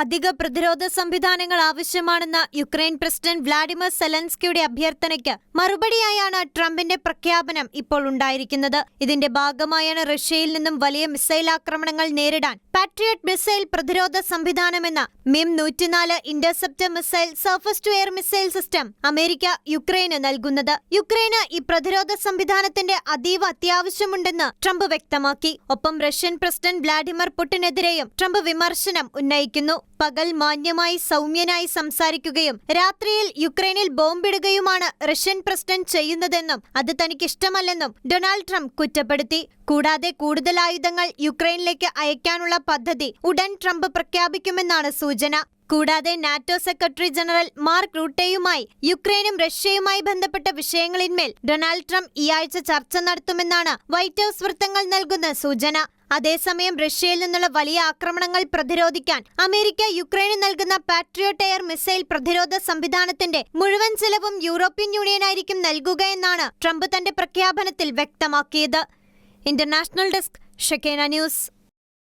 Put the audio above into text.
അധിക പ്രതിരോധ സംവിധാനങ്ങൾ ആവശ്യമാണെന്ന യുക്രൈൻ പ്രസിഡന്റ് വ്ളാഡിമിർ സെലൻസ്കിയുടെ അഭ്യർത്ഥനയ്ക്ക് മറുപടിയായാണ് ട്രംപിന്റെ പ്രഖ്യാപനം ഇപ്പോൾ ഉണ്ടായിരിക്കുന്നത്. ഇതിന്റെ ഭാഗമായാണ് റഷ്യയിൽ നിന്നും വലിയ മിസൈൽ ആക്രമണങ്ങൾ നേരിടാൻ പാട്രിയറ്റ് മിസൈൽ പ്രതിരോധ സംവിധാനമെന്ന മിം നൂറ്റിനാല് interceptor missile surface to air missile system America യുക്രൈന് നൽകുന്നത്. യുക്രൈന് ഈ പ്രതിരോധ സംവിധാനത്തിന്റെ അതീവ അത്യാവശ്യമുണ്ടെന്ന് ട്രംപ് വ്യക്തമാക്കി. ഒപ്പം റഷ്യൻ പ്രസിഡന്റ് വ്ളാഡിമിർ പുടിനെതിരെയും ട്രംപ് വിമർശനം ഉന്നയിക്കുന്നു. പകൽ മാന്യമായി സൗമ്യനായി സംസാരിക്കുകയും രാത്രിയിൽ യുക്രൈനിൽ ബോംബിടുകയുമാണ് റഷ്യൻ പ്രസിഡന്റ് ചെയ്യുന്നതെന്നും അത് തനിക്കിഷ്ടമല്ലെന്നും ഡൊണാൾഡ് ട്രംപ് കുറ്റപ്പെടുത്തി. കൂടാതെ കൂടുതൽ ആയുധങ്ങൾ യുക്രൈനിലേക്ക് അയക്കാനുള്ള പദ്ധതി ഉടൻ ട്രംപ് പ്രഖ്യാപിക്കുമെന്നാണ് സൂചന. കൂടാതെ നാറ്റോ സെക്രട്ടറി ജനറൽ മാർക്ക് റൂട്ടെയുമായി യുക്രൈനും റഷ്യയുമായി ബന്ധപ്പെട്ട വിഷയങ്ങളിന്മേൽ ഡൊണാൾഡ് ട്രംപ് ഈ ആഴ്ച ചർച്ച നടത്തുമെന്നാണ് വൈറ്റ് ഹൌസ് വൃത്തങ്ങൾ നൽകുന്ന സൂചന. അതേസമയം റഷ്യയിൽ നിന്നുള്ള വലിയ ആക്രമണങ്ങൾ പ്രതിരോധിക്കാൻ അമേരിക്ക യുക്രൈന് നൽകുന്ന പാട്രിയോട്ട് എയർ മിസൈൽ പ്രതിരോധ സംവിധാനത്തിന്റെ മുഴുവൻ ചെലവും യൂറോപ്യൻ യൂണിയനായിരിക്കും നൽകുകയെന്നാണ് ട്രംപ് തന്റെ പ്രഖ്യാപനത്തിൽ വ്യക്തമാക്കിയത്. International desk Shekinah news.